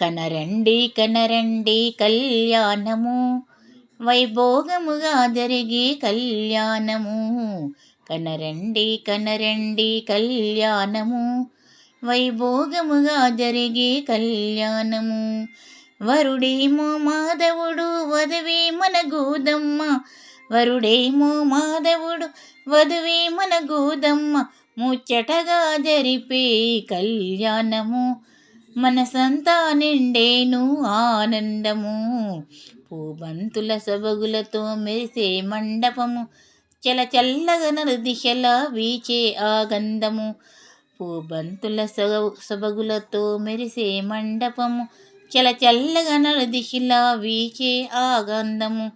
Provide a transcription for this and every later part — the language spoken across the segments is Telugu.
కనరండి కనరండి కళ్యాణము. వైభోగముగా జరిగే కళ్యాణము. కనరండి కనరండి కళ్యాణము. వైభోగముగా జరిగే కళ్యాణము. వరుడేమో మాధవుడు వధవే మన గోదమ్మ వరుడేమో మాధవుడు వధువే మన గోదమ్మ ముచ్చటగా జరిపే కళ్యాణము. మనసంతా నిండేను ఆనందము. పూబంతుల సబగులతో మెరిసే మండపము. చల చల్లగా దిశల వీచే ఆ గంధము. పూబంతుల సగ సబగులతో మెరిసే మండపము. చల చల్లగా నలు వీచే ఆ గంధము.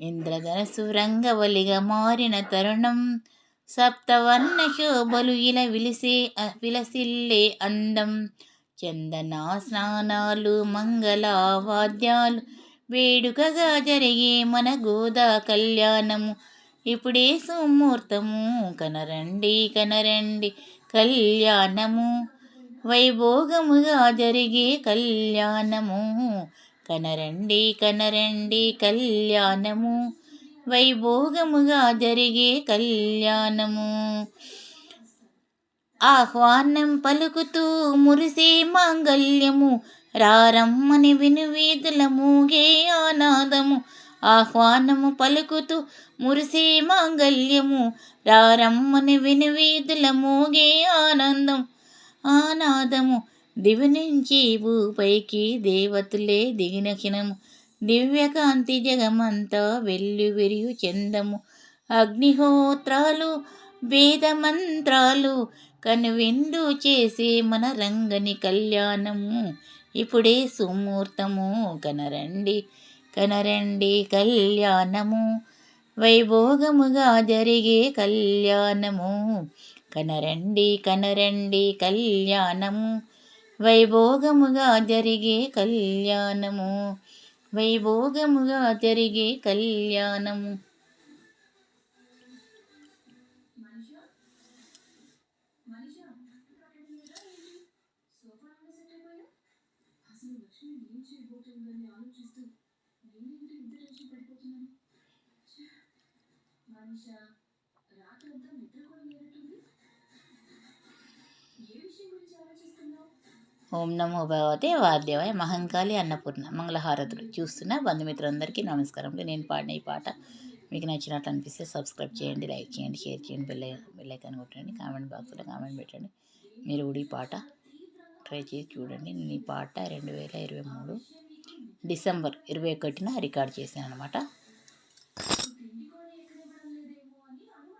ఇంద్రధనసు రంగవలిగా మారిన తరుణం. సప్తవర్ణ శోభలు ఇలా విలిసే విలసిల్లే అందం. చందన స్నానాలు మంగళ వాద్యాలు వేడుకగా జరిగే మన గోదా కళ్యాణము. ఇప్పుడే సుముహూర్తము కనరండి కనరండి కళ్యాణము. వైభోగముగా జరిగే కళ్యాణము. కనరండి కనరండి కళ్యాణము. వైభోగముగా జరిగే కళ్యాణము. ఆహ్వానం పలుకుతూ మురిసే మాంగల్యము రారమ్మని వినువీధుల మూగే ఆనాదము. ఆహ్వానము పలుకుతూ మురిసే మాంగల్యము రారమ్మని వినువీధుల మూగే ఆనందం. ఆనాదము దివి నుంచి భూపైకి దేవతలే దిగిన క్షణము దివ్యకాంతి జగమంతా వెల్లువెరియు చందము. అగ్నిహోత్రాలు వేదమంత్రాలు కనువిందు చేసే మన రంగని కళ్యాణము. ఇప్పుడే సుముహూర్తము కనరండి కనరండి కళ్యాణము. వైభోగముగా జరిగే కళ్యాణము. కనరండి కనరండి కళ్యాణము. వైభోగముగా జరిగే కళ్యాణము. వైభోగముగా జరిగే కళ్యాణము. ఏం చేయబోతుందని ఆలోచిస్తూ నేనేంటి ఇంత టెన్షన్ పడిపోతున్నాను? ఛే, మనిష రాత్రంతా నిద్ర కూడా లేనట్టుంది. ఏ విషయం గురించి ఆలోచిస్తున్నావు? ఓం నమో భగవతే వాద్యవాయ మహంకాళి అన్నపూర్ణ మంగళహారతులు. చూస్తున్న బంధుమిత్రులందరికీ నమస్కారములు నేను పాడిన ఈ పాట మీకు నచ్చినట్లు అనిపిస్తే సబ్స్క్రైబ్ చేయండి లైక్ చేయండి షేర్ చేయండి బెల్ బెల్ ఐకాన్ కొట్టండి కామెంట్ బాక్స్లో కామెంట్ పెట్టండి. మీరు కూడా ఈ పాట ట్రై చేసి చూడండి. నేను ఈ పాట రెండు వేల ఇరవై మూడు డిసెంబర్ ఇరవై ఒకటిన రికార్డ్ చేశాను అనమాట